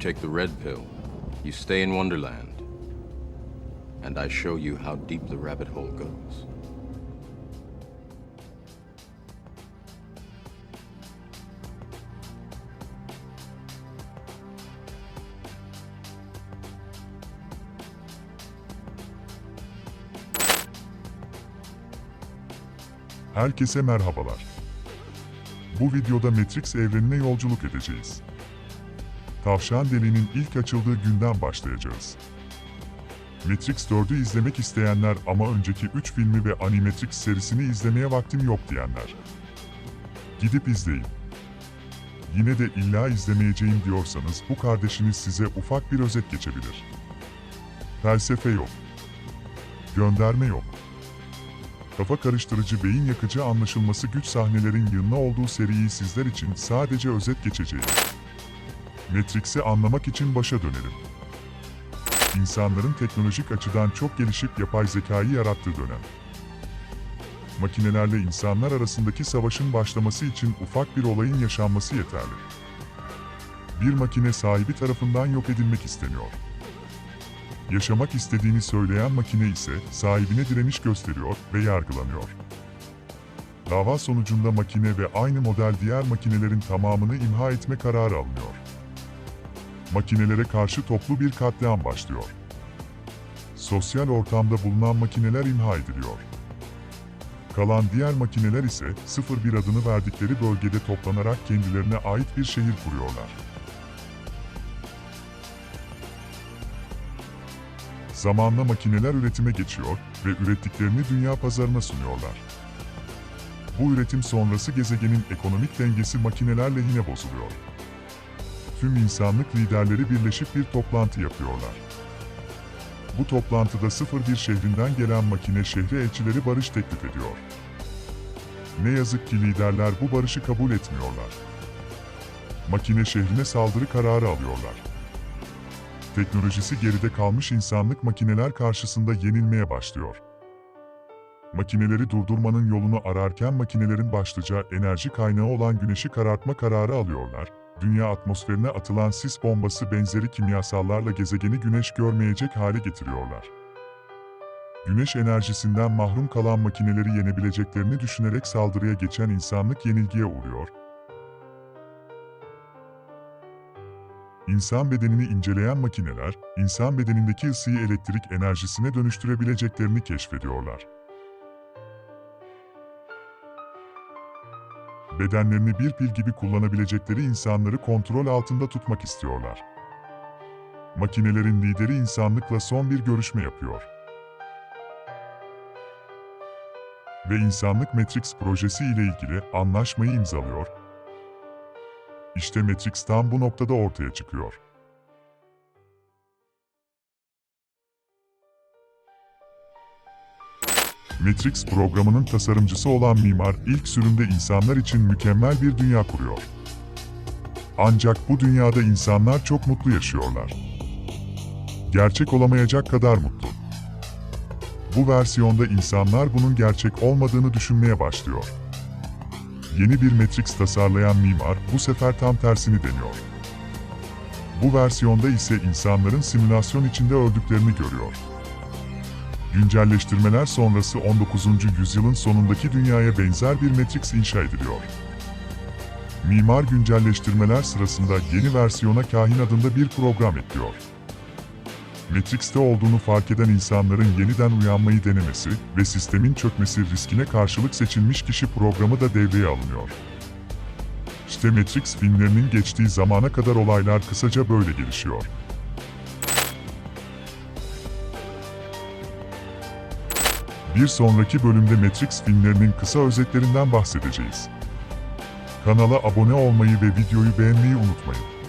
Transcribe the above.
Take the red pill, you stay in Wonderland, and I show you how deep the rabbit hole goes. Herkese merhabalar. Bu videoda Matrix evrenine yolculuk edeceğiz. Tavşan deliğinin ilk açıldığı günden başlayacağız. Matrix 4'ü izlemek isteyenler ama önceki 3 filmi ve Animatrix serisini izlemeye vaktim yok diyenler. Gidip izleyin. Yine de illa izlemeyeceğim diyorsanız bu kardeşiniz size ufak bir özet geçebilir. Felsefe yok. Gönderme yok. Kafa karıştırıcı, beyin yakıcı anlaşılması güç sahnelerin yığınla olduğu seriyi sizler için sadece özet geçeceğim. Matrix'i anlamak için başa dönelim. İnsanların teknolojik açıdan çok gelişip yapay zekayı yarattığı dönem. Makinelerle insanlar arasındaki savaşın başlaması için ufak bir olayın yaşanması yeterli. Bir makine sahibi tarafından yok edilmek isteniyor. Yaşamak istediğini söyleyen makine ise sahibine direniş gösteriyor ve yargılanıyor. Dava sonucunda makine ve aynı model diğer makinelerin tamamını imha etme kararı alınıyor. Makinelere karşı toplu bir katliam başlıyor. Sosyal ortamda bulunan makineler imha ediliyor. Kalan diğer makineler ise 01 adını verdikleri bölgede toplanarak kendilerine ait bir şehir kuruyorlar. Zamanla makineler üretime geçiyor ve ürettiklerini dünya pazarına sunuyorlar. Bu üretim sonrası gezegenin ekonomik dengesi makineler lehine bozuluyor. Tüm insanlık liderleri birleşip bir toplantı yapıyorlar. Bu toplantıda 01 şehrinden gelen makine şehre elçileri barış teklif ediyor. Ne yazık ki liderler bu barışı kabul etmiyorlar. Makine şehrine saldırı kararı alıyorlar teknolojisi geride kalmış insanlık makineler karşısında yenilmeye başlıyor. Makineleri durdurmanın yolunu ararken makinelerin başlıca enerji kaynağı olan güneşi karartma kararı alıyorlar. Dünya atmosferine atılan sis bombası benzeri kimyasallarla gezegeni güneş görmeyecek hale getiriyorlar. Güneş enerjisinden mahrum kalan makineleri yenebileceklerini düşünerek saldırıya geçen insanlık yenilgiye uğruyor İnsan bedenini inceleyen makineler, insan bedenindeki ısıyı elektrik enerjisine dönüştürebileceklerini keşfediyorlar. Bedenlerini bir pil gibi kullanabilecekleri insanları kontrol altında tutmak istiyorlar. Makinelerin lideri insanlıkla son bir görüşme yapıyor. Ve insanlık Matrix projesi ile ilgili anlaşmayı imzalıyor işte Matrix tam bu noktada ortaya çıkıyor. Matrix programının tasarımcısı olan mimar ilk sürümde insanlar için mükemmel bir dünya kuruyor. Ancak bu dünyada insanlar çok mutlu yaşıyorlar. Gerçek olamayacak kadar mutlu. Bu versiyonda insanlar bunun gerçek olmadığını düşünmeye başlıyor yeni bir Matrix tasarlayan mimar bu sefer tam tersini deniyor. Bu versiyonda ise insanların simülasyon içinde öldüklerini görüyor. Güncelleştirmeler sonrası 19. yüzyılın sonundaki dünyaya benzer bir Matrix inşa ediliyor. Mimar güncelleştirmeler sırasında yeni versiyona kahin adında bir program ekliyor. Matrix'te olduğunu fark eden insanların yeniden uyanmayı denemesi ve sistemin çökmesi riskine karşılık seçilmiş kişi programı da devreye alınıyor. İşte Matrix filmlerinin geçtiği zamana kadar olaylar kısaca böyle gelişiyor. Bir sonraki bölümde Matrix filmlerinin kısa özetlerinden bahsedeceğiz. Kanala abone olmayı ve videoyu beğenmeyi unutmayın.